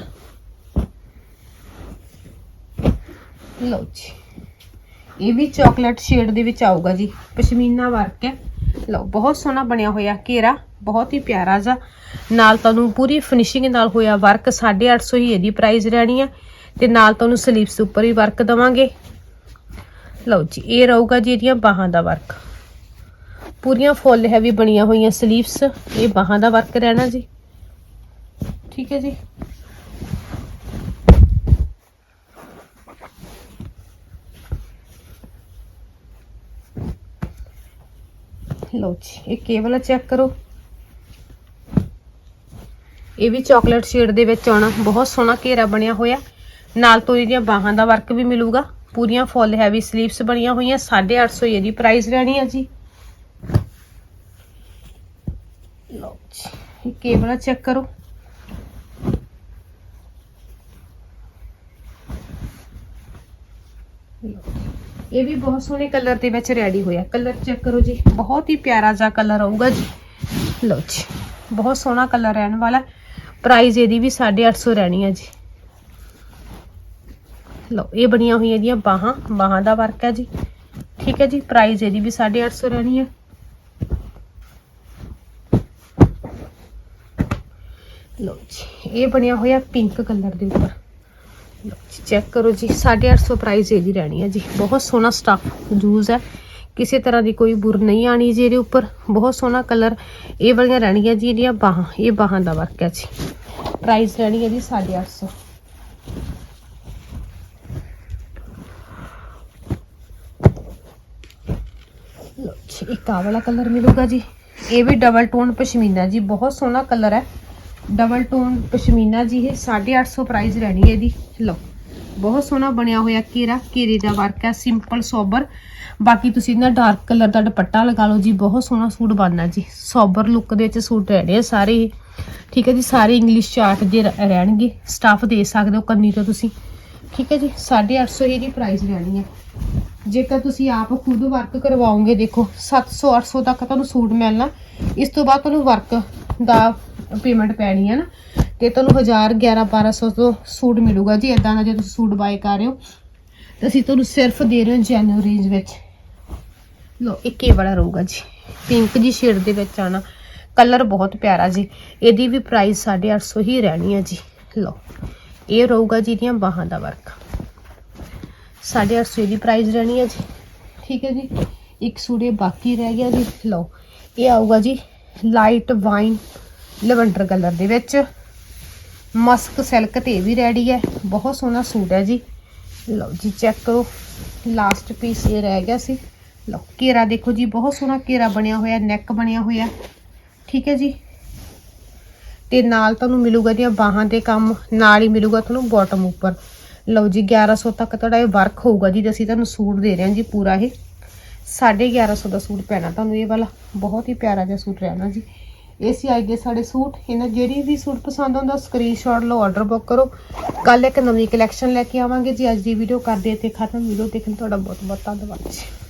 ਲਓ ਜੀ। ਇਹ ਵੀ ਚਾਕਲੇਟ ਸ਼ੇਡ ਦੇ ਵਿੱਚ ਆਊਗਾ ਜੀ। ਪਸ਼ਮੀਨਾ ਵਰਕ ਹੈ। ਲਓ, ਬਹੁਤ ਸੋਹਣਾ ਬਣਿਆ ਹੋਇਆ ਘੇਰਾ। ਬਹੁਤ ਹੀ ਪਿਆਰਾ ਜਿਹਾ। ਨਾਲ ਤੁਹਾਨੂੰ ਪੂਰੀ ਫਿਨਿਸ਼ਿੰਗ ਨਾਲ ਹੋਇਆ ਵਰਕ 850 ਹੀ ਇਹਦੀ ਪ੍ਰਾਈਸ ਰਹਿਣੀ ਹੈ। ਤੇ ਨਾਲ ਤੁਹਾਨੂੰ ਸਲੀਵਸ ਉੱਪਰ ਵੀ ਵਰਕ ਦਵਾਂਗੇ। ਲਓ ਜੀ, ਇਹ ਰਹੂਗਾ ਜੀ ਇਹਦੀਆਂ ਬਾਹਾਂ ਦਾ ਵਰਕ ਪੂਰੀਆਂ ਫੁੱਲ ਹੈਵੀ ਬਣੀਆਂ ਹੋਈਆਂ ਸਲੀਵਸ ਇਹ ਬਾਹਾਂ ਦਾ ਵਰਕ ਰਹਿਣਾ ਜੀ। ਠੀਕ ਹੈ ਜੀ। ਲਓ ਜੀ, ਇਹ ਕੇਵਲ ਚੈੱਕ ਕਰੋ। ਇਹ ਵੀ ਚਾਕਲੇਟ ਸ਼ੇਡ ਦੇ ਵਿੱਚ ਆਉਣਾ, ਬਹੁਤ ਸੋਹਣਾ ਘੇਰਾ ਬਣਿਆ ਹੋਇਆ। ਨਾਲ ਤੋਰੀ ਦੀਆਂ ਬਾਹਾਂ ਦਾ ਵਰਕ ਵੀ ਮਿਲੂਗਾ। ਪੂਰੀਆਂ ਫੁੱਲ ਹੈਵੀ ਸਲੀਵਸ ਬਣੀਆਂ ਹੋਈਆਂ 850 ਇਹਦੀ ਪ੍ਰਾਈਸ ਰਹਿਣੀ ਹੈ ਜੀ। ਲਓ ਜੀ, ਇਹ ਕੇਵਲ ਚੈੱਕ ਕਰੋ। ਇਹ ਵੀ ਬਹੁਤ ਸੋਹਣੇ ਕਲਰ ਦੇ ਵਿੱਚ ਰੈਡੀ ਹੋਇਆ। ਕਲਰ ਚੈੱਕ ਕਰੋ ਜੀ। ਬਹੁਤ ਹੀ ਪਿਆਰਾ ਜਿਹਾ ਕਲਰ ਆਊਗਾ ਜੀ। ਲਓ ਜੀ, ਬਹੁਤ ਸੋਹਣਾ ਕਲਰ ਰਹਿਣ ਵਾਲਾ। ਪ੍ਰਾਈਸ ਇਹਦੀ ਵੀ 850 ਰਹਿਣੀ ਹੈ ਜੀ। ਲਓ, ਇਹ ਬਣੀਆਂ ਹੋਈਆਂ ਇਹਦੀਆਂ ਬਾਹਾਂ। ਬਾਹਾਂ ਦਾ ਵਰਕ ਹੈ ਜੀ। ਠੀਕ ਹੈ ਜੀ ਪ੍ਰਾਈਸ ਇਹਦੀ ਵੀ 850 ਰਹਿਣੀ ਹੈ ਲਓ ਜੀ, ਇਹ ਬਣਿਆ ਹੋਇਆ ਪਿੰਕ ਕਲਰ ਦੇ ਉੱਪਰ। ਚੈੱਕ ਕਰੋ ਜੀ 850 ਪ੍ਰਾਈਸ ਇਹਦੀ ਰਹਿਣੀ ਹੈ ਜੀ। ਬਹੁਤ ਸੋਹਣਾ ਸਟਫ ਯੂਜ਼ ਹੈ। ਕਿਸੇ ਤਰ੍ਹਾਂ ਦੀ ਕੋਈ ਬੁਰ ਨਹੀਂ ਆਣੀ ਜੀ ਇਹਦੇ ਉੱਪਰ। ਬਹੁਤ ਸੋਹਣਾ ਕਲਰ ਇਹ ਵਾਲੀਆਂ ਰਹਿਣੀਆਂ ਜੀ ਇਹਦੀਆਂ ਬਾਹਾਂ, ਇਹ ਬਾਹਾਂ ਦਾ ਵਰਕ ਹੈ ਜੀ। ਪ੍ਰਾਈਸ ਰਹਿਣੀ ਹੈ ਜੀ 850 ਇੱਕ ਆਹ ਵਾਲਾ ਕਲਰ ਮਿਲੂਗਾ ਜੀ। ਇਹ ਵੀ ਡਬਲ ਟੋਨ ਪਸ਼ਮੀਨਾ ਜੀ, ਬਹੁਤ ਸੋਹਣਾ ਕਲਰ ਹੈ। ਡਬਲ ਟੋਨ ਪਸ਼ਮੀਨਾ ਜੀ ਇਹ 850 ਪ੍ਰਾਈਸ ਰਹਿਣੀ ਹੈ ਇਹਦੀ। ਲਓ, ਬਹੁਤ ਸੋਹਣਾ ਬਣਿਆ ਹੋਇਆ ਕੀਰਾ। ਕੀਰੇ ਦਾ ਵਰਕ ਹੈ ਸਿੰਪਲ ਸੋਬਰ ਬਾਕੀ ਤੁਸੀਂ ਇਹਨਾਂ ਡਾਰਕ ਕਲਰ ਦਾ ਦੁਪੱਟਾ ਲਗਾ ਲਓ ਜੀ, ਬਹੁਤ ਸੋਹਣਾ ਸੂਟ ਬਣਨਾ ਜੀ। ਸੋਬਰ ਲੁੱਕ ਦੇ ਵਿੱਚ ਸੂਟ ਰਹਿਣੇ ਆ ਸਾਰੇ ਹੀ। ਠੀਕ ਹੈ ਜੀ, ਸਾਰੇ ਇੰਗਲਿਸ਼ ਚਾਰਟ ਦੇ ਰਹਿਣਗੇ। ਸਟਾਫ ਦੇ ਸਕਦੇ ਹੋ ਕੰਨੀ ਤੋਂ ਤੁਸੀਂ। ਠੀਕ ਹੈ ਜੀ 850 ਇਹਦੀ ਪ੍ਰਾਈਸ ਰਹਿਣੀ ਹੈ। ਜੇਕਰ ਤੁਸੀਂ ਆਪ ਖੁਦ ਵਰਕ ਕਰਵਾਓਗੇ, ਦੇਖੋ 700 800 ਤੱਕ ਤੁਹਾਨੂੰ ਸੂਟ ਮਿਲਣਾ। ਇਸ ਤੋਂ ਬਾਅਦ ਤੁਹਾਨੂੰ ਵਰਕ ਦਾ ਪੇਮੈਂਟ ਪੈਣੀ ਹੈ ਨਾ, ਤੇ ਤੁਹਾਨੂੰ 1000 11 1200 ਤੋਂ ਸੂਟ ਮਿਲੂਗਾ ਜੀ ਇਦਾਂ ਦਾ ਜੇ ਤੁਸੀਂ ਸੂਟ ਬਾਏ ਕਰ ਰਹੇ ਹੋ, ਤਾਂ ਅਸੀਂ ਤੁਹਾਨੂੰ ਸਿਰਫ ਦੇ ਰਹੇ ਹਾਂ ਜੈਨੂ ਰੇਂਜ ਵਿੱਚ। ਲੋ ਇੱਕ ਇਹ ਵਾਲਾ ਰਹੂਗਾ ਜੀ। ਪਿੰਕ ਜੀ ਸ਼ੇਡ ਦੇ ਵਿੱਚ ਆਣਾ ਕਲਰ ਬਹੁਤ ਪਿਆਰਾ ਜੀ। ਇਹਦੀ ਵੀ ਪ੍ਰਾਈਸ 850 ਹੀ ਰਹਿਣੀ ਹੈ ਜੀ। ਲੋ ਇਹ ਰਹੂਗਾ ਜੀ ਇਹਦੀਆਂ ਬਾਹਾਂ ਦਾ ਵਰਕ 850 ਦੀ ਪ੍ਰਾਈਸ ਰਹਿਣੀ ਹੈ ਜੀ। ਠੀਕ ਹੈ ਜੀ, ਇੱਕ ਸੂਟ ਇਹ ਬਾਕੀ ਰਹਿ ਗਿਆ ਜੀ। ਲਓ, ਇਹ ਆਊਗਾ ਜੀ ਲਾਈਟ ਵਾਈਨ ਲਵੈਂਡਰ ਕਲਰ ਦੇ ਵਿੱਚ। ਮਸਕ ਸਿਲਕ ਤੇ ਇਹ ਵੀ ਰੈਡੀ ਹੈ। ਬਹੁਤ ਸੋਹਣਾ ਸੂਟ ਹੈ ਜੀ। ਲਓ ਜੀ ਚੈੱਕ ਕਰੋ। ਲਾਸਟ ਪੀਸ ਇਹ ਰਹਿ ਗਿਆ ਸੀ। ਲਓ, ਘੇਰਾ ਦੇਖੋ ਜੀ। ਬਹੁਤ ਸੋਹਣਾ ਘੇਰਾ ਬਣਿਆ ਹੋਇਆ ਨੈਕ ਬਣਿਆ ਹੋਇਆ। ਠੀਕ ਹੈ ਜੀ। ਤੇ ਨਾਲ ਤੁਹਾਨੂੰ ਮਿਲੂਗਾ ਦੀਆਂ ਬਾਹਾਂ ਦੇ ਕੰਮ। ਨਾਲ ਹੀ ਮਿਲੂਗਾ ਤੁਹਾਨੂੰ ਬਾਟਮ ਉੱਪਰ। ਲਓ ਜੀ 1100 ਤੱਕ ਤੁਹਾਡਾ ਇਹ ਵਰਕ ਹੋਊਗਾ ਜੀ। ਅਸੀਂ ਤੁਹਾਨੂੰ ਸੂਟ ਦੇ ਰਹੇ ਹਾਂ ਜੀ ਪੂਰਾ ਇਹ। 1150 ਦਾ ਸੂਟ ਪੈਣਾ ਤੁਹਾਨੂੰ ਇਹ ਵਾਲਾ। ਬਹੁਤ ਹੀ ਪਿਆਰਾ ਜਿਹਾ ਸੂਟ ਰਹਿਣਾ ਜੀ। ਇਹ ਸੀ ਅੱਜ ਦੇ ਸਾਡੇ ਸੂਟ, ਇਹਨਾਂ ਜਿਹੜੀ ਵੀ ਸੂਟ ਪਸੰਦ ਆਉਂਦਾ ਸਕਰੀਨਸ਼ਾਟ ਲਓ ਆਰਡਰ ਬੁੱਕ ਕਰੋ। ਕੱਲ ਇੱਕ ਨਵੀਂ ਕਲੈਕਸ਼ਨ ਲੈ ਕੇ ਆਵਾਂਗੇ ਜੀ, ਅੱਜ ਦੀ ਵੀਡੀਓ ਕਰਦੇ ਤੇ ਖਤਮ। ਵੀਡੀਓ ਦੇਖਣ ਤੁਹਾਡਾ ਬਹੁਤ ਬਹੁਤ ਧੰਨਵਾਦ ਜੀ।